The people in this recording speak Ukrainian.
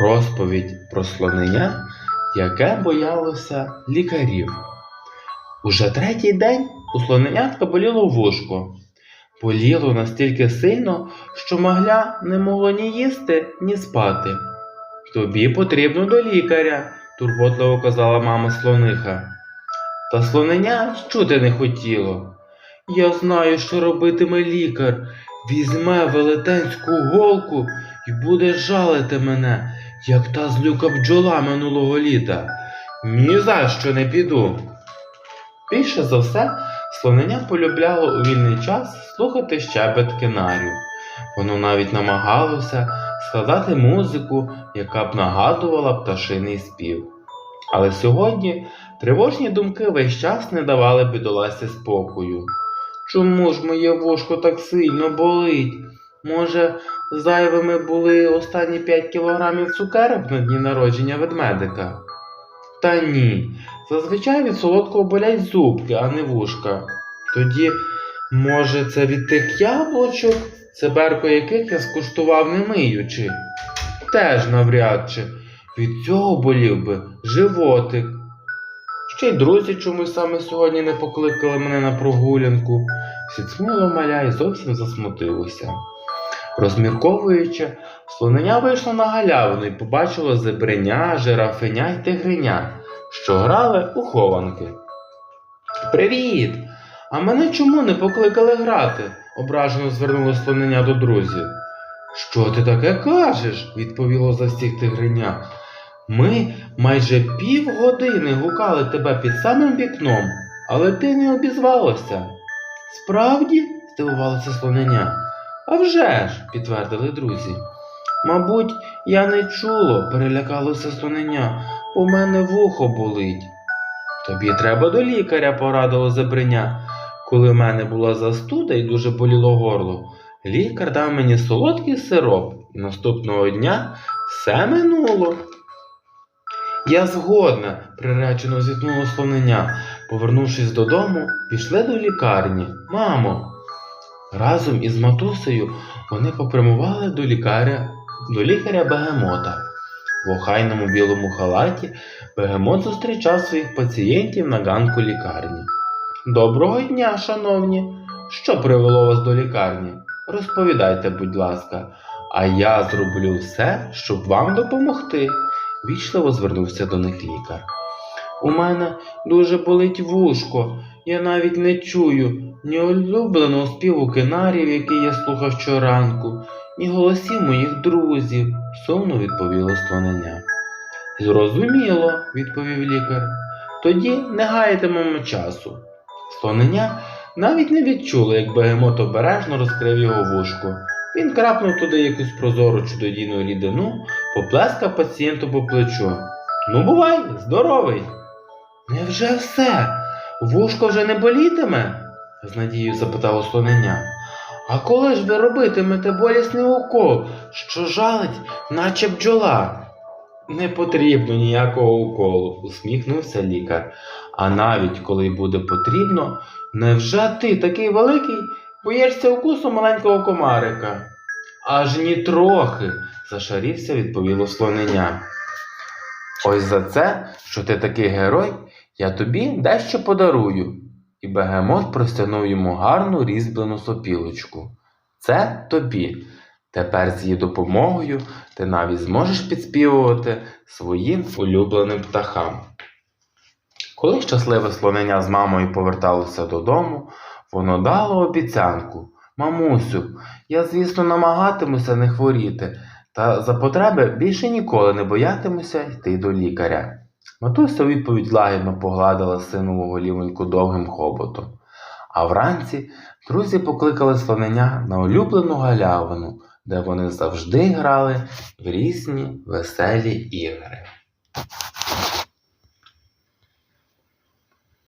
Розповідь про слонення, яке боялося лікарів. Уже третій день у слоненятка боліло вушко. Боліло настільки сильно, що могля не могло ні їсти, ні спати. Тобі потрібно до лікаря, турботливо казала мама слониха. Та слоненя чути не хотіло. Я знаю, що робитиме лікар. Візьме велетенську голку і буде жалити мене, як та злюка бджола минулого літа. Ні за що не піду. Більше за все, слоненя полюбляло у вільний час слухати щебет кинарів. Воно навіть намагалося складати музику, яка б нагадувала пташиний спів. Але сьогодні тривожні думки весь час не давали бідоласі спокою. Чому ж моє вушко так сильно болить? Може, зайвими були останні 5 кілограмів цукерок на дні народження ведмедика? Та ні, зазвичай від солодкого болять зубки, а не вушка. Тоді, може, це від тих яблучок, циберко яких я скуштував не миючи? Теж навряд чи. Від цього болів би животик. Ще й друзі чомусь саме сьогодні не покликали мене на прогулянку. Сіцмило маля і зовсім засмутилося. Розмірковуючи, слоненя вийшло на галявину і побачило зебреня, жирафеня й тигриня, що грали у хованки. Привіт! А мене чому не покликали грати? ображено звернуло слоненя до друзів. Що ти таке кажеш? відповіло за всіх тигриня. Ми майже півгодини гукали тебе під самим вікном, але ти не обізвалася. Справді? здивувалося слоненя. «А вже ж», – підтвердили друзі. Мабуть, я не чуло, перелякалося слоненя, у мене вухо болить. Тобі треба до лікаря, порадило зебреня. Коли в мене була застуда і дуже боліло горло, лікар дав мені солодкий сироп, і наступного дня все минуло. Я згодна, приречено зітхнуло слоненя. Повернувшись додому, пішли до лікарні. Мамо. Разом із матусею вони попрямували до лікаря, до лікаря Бегемота. В охайному білому халаті Бегемот зустрічав своїх пацієнтів на ганку лікарні. Доброго дня, шановні! Що привело вас до лікарні? Розповідайте, будь ласка, а я зроблю все, щоб вам допомогти вічливо звернувся до них лікар. У мене дуже болить вушко, я навіть не чую ні улюбленого співу кинарів, який я слухав щоранку, ні голосів моїх друзів, сумно відповіло слонення. Зрозуміло, відповів лікар. Тоді не гаятимемо часу. Слонення навіть не відчуло, як бегемот обережно розкрив його вушко. Він крапнув туди якусь прозору чудодійну рідину, поплескав пацієнту по плечу. Ну, бувай, здоровий. Невже все? Вушко вже не болітиме? З надією запитало слонення. А коли ж ви робитимете болісний укол, що жалить, наче бджола? Не потрібно ніякого уколу, усміхнувся лікар. А навіть коли буде потрібно, невже ти такий великий боїшся укусу маленького комарика? Аж ні трохи, зашарівся, відповіло слонення. Ось за це, що ти такий герой, я тобі дещо подарую. І бегемот простягнув йому гарну різьблену сопілочку. Це тобі. Тепер з її допомогою ти навіть зможеш підспівувати своїм улюбленим птахам. Коли щасливе слонення з мамою поверталося додому, воно дало обіцянку. Мамусю, я, звісно, намагатимуся не хворіти, та за потреби більше ніколи не боятимуся йти до лікаря. Матуся у відповідь лагідно погладила синову голівоньку довгим хоботом. А вранці друзі покликали слонення на улюблену галявину, де вони завжди грали в різні веселі ігри.